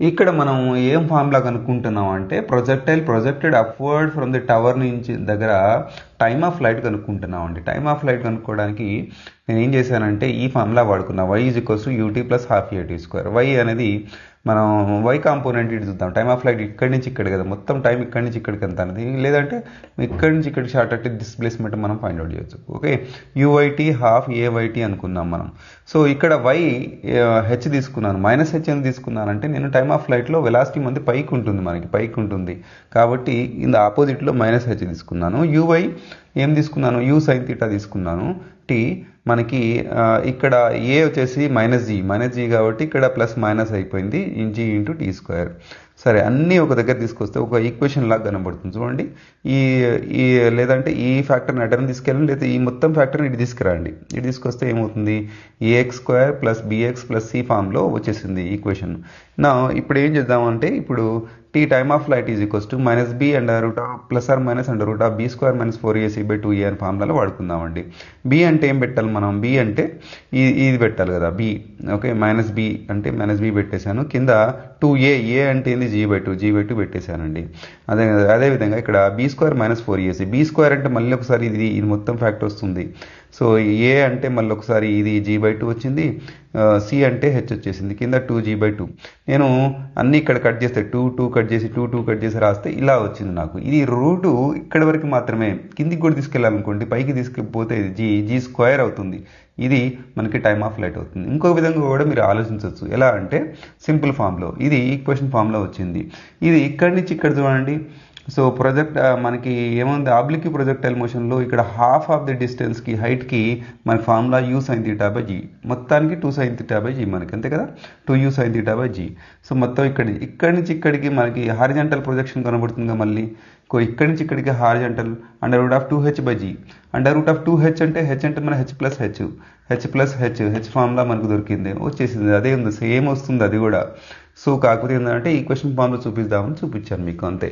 ఇక్కడ మనం ఏం ఫార్ములా కనుక్కుంటున్నాం అంటే projectile projected upward from the tower నుంచి దగ్గర టైమ్ ఆఫ్ ఫ్లైట్ కనుక్కుంటున్నాం అండి. టైమ్ ఆఫ్ లైట్ కనుక్కోవడానికి నేను ఏం చేశానంటే ఈ formula వాడుకున్నా. Y is equals UT plus half AT square Y అనేది మనం వై కాంపోనెంట్ ఇటు చూద్దాం. టైమ్ ఆఫ్ ఫ్లైట్ ఇక్కడి నుంచి ఇక్కడ కదా మొత్తం టైం ఇక్కడి నుంచి ఇక్కడికి ఎంత అనేది లేదంటే ఇక్కడి నుంచి ఇక్కడికి షార్ట్ అంటే డిస్ప్లేస్మెంట్ మనం ఫైండ్ అవుట్ చేయొచ్చు. ఓకే యూవైటీ హాఫ్ ఏవైటీ అనుకుందాం మనం. సో ఇక్కడ వై హెచ్ eh, తీసుకున్నాను. మైనస్ హెచ్ అని తీసుకున్నానంటే నేను టైమ్ ఆఫ్ ఫ్లైట్లో వెలాసిటీ మంది పైకి ఉంటుంది మనకి. పైకి ఉంటుంది. కాబట్టి ఇంత ఆపోజిట్లో మైనస్ హెచ్ తీసుకున్నాను. యూవై ఏం తీసుకున్నాను? యూ సైన్ తీటా తీసుకున్నాను. టీ మనకి ఇక్కడ ఏ వచ్చేసి మైనస్ జీ మైనస్ జీ కాబట్టి ఇక్కడ ప్లస్ మైనస్ అయిపోయింది జీ ఇంటూ టీ స్క్వేర్. సరే అన్నీ ఒక దగ్గర తీసుకొస్తే ఒక ఈక్వేషన్ లాగా కనబడుతుంది. చూడండి ఈ ఈ లేదంటే ఈ ఫ్యాక్టర్ని అటర్ని తీసుకెళ్ళండి లేదా ఈ మొత్తం ఫ్యాక్టర్ని ఇటు తీసుకురండి. ఇటు తీసుకొస్తే ఏమవుతుంది? AX square plus BX plus C ఫామ్లో వచ్చేసింది ఈక్వేషన్ నా ఇప్పుడు ఏం చేద్దామంటే ఇప్పుడు T time of flight is equals to minus B and root of plus or minus and root of B square minus four AC by two A అని ఫార్ములాలో వాడుకుందామండి. B అంటే ఏం పెట్టాలి మనం? బి అంటే ఇది పెట్టాలి కదా బి ఓకే మైనస్ బి అంటే మైనస్ బి పెట్టేశాను. కింద టూ ఏ ఏ అంటే ఏంది? G by two G by two పెట్టేశానండి. అదే అదేవిధంగా ఇక్కడ B square minus four AC B square అంటే మళ్ళీ ఒకసారి ఇది ఇది మొత్తం ఫ్యాక్టర్ వస్తుంది. సో ఏ అంటే మళ్ళీ ఒకసారి ఇది జీ బై టూ వచ్చింది సి అంటే హెచ్ వచ్చేసింది కింద టూ జీ బై టూ నేను అన్ని ఇక్కడ కట్ చేస్తే టూ టూ కట్ చేసి టూ టూ కట్ చేసి రాస్తే ఇలా వచ్చింది నాకు. ఇది రూటు ఇక్కడి వరకు మాత్రమే కిందికి కూడా తీసుకెళ్ళాలనుకోండి పైకి తీసుకెళ్ళిపోతే ఇది జీ జీ స్క్వేర్ అవుతుంది. ఇది మనకి టైమ్ ఆఫ్ లైట్ అవుతుంది. ఇంకో విధంగా కూడా మీరు ఆలోచించవచ్చు. ఎలా అంటే సింపుల్ ఫామ్లో ఇది ఈక్వేషన్ ఫామ్లో వచ్చింది. ఇది ఇక్కడి నుంచి ఇక్కడ చూడండి. సో ప్రొజెక్ట్ మనకి ఏముంది ఆబ్లిక్ ప్రొజెక్టైల్ మోషన్లో ఇక్కడ హాఫ్ ఆఫ్ ది డిస్టెన్స్కి హైట్కి మన formula U sine theta by G మొత్తానికి two sine theta by G మనకి అంతే కదా? Two U sine theta by G so మొత్తం ఇక్కడి ఇక్కడి నుంచి ఇక్కడికి మనకి హారిజంటల్ ప్రొజెక్షన్ కనబడుతుంది మళ్ళీ? ఇక్కడి నుంచి ఇక్కడికి horizontal under root of two H by G under root of two H అంటే హెచ్ అంటే మన H plus H H plus H H formula మనకు దొరికింది వచ్చేసింది అదే ఉంది సేమ్ వస్తుంది అది కూడా. సో కాకపోతే ఏంటంటే ఈ క్వశ్చన్ ఫామ్లో చూపిద్దామని చూపించాను మీకు అంతే.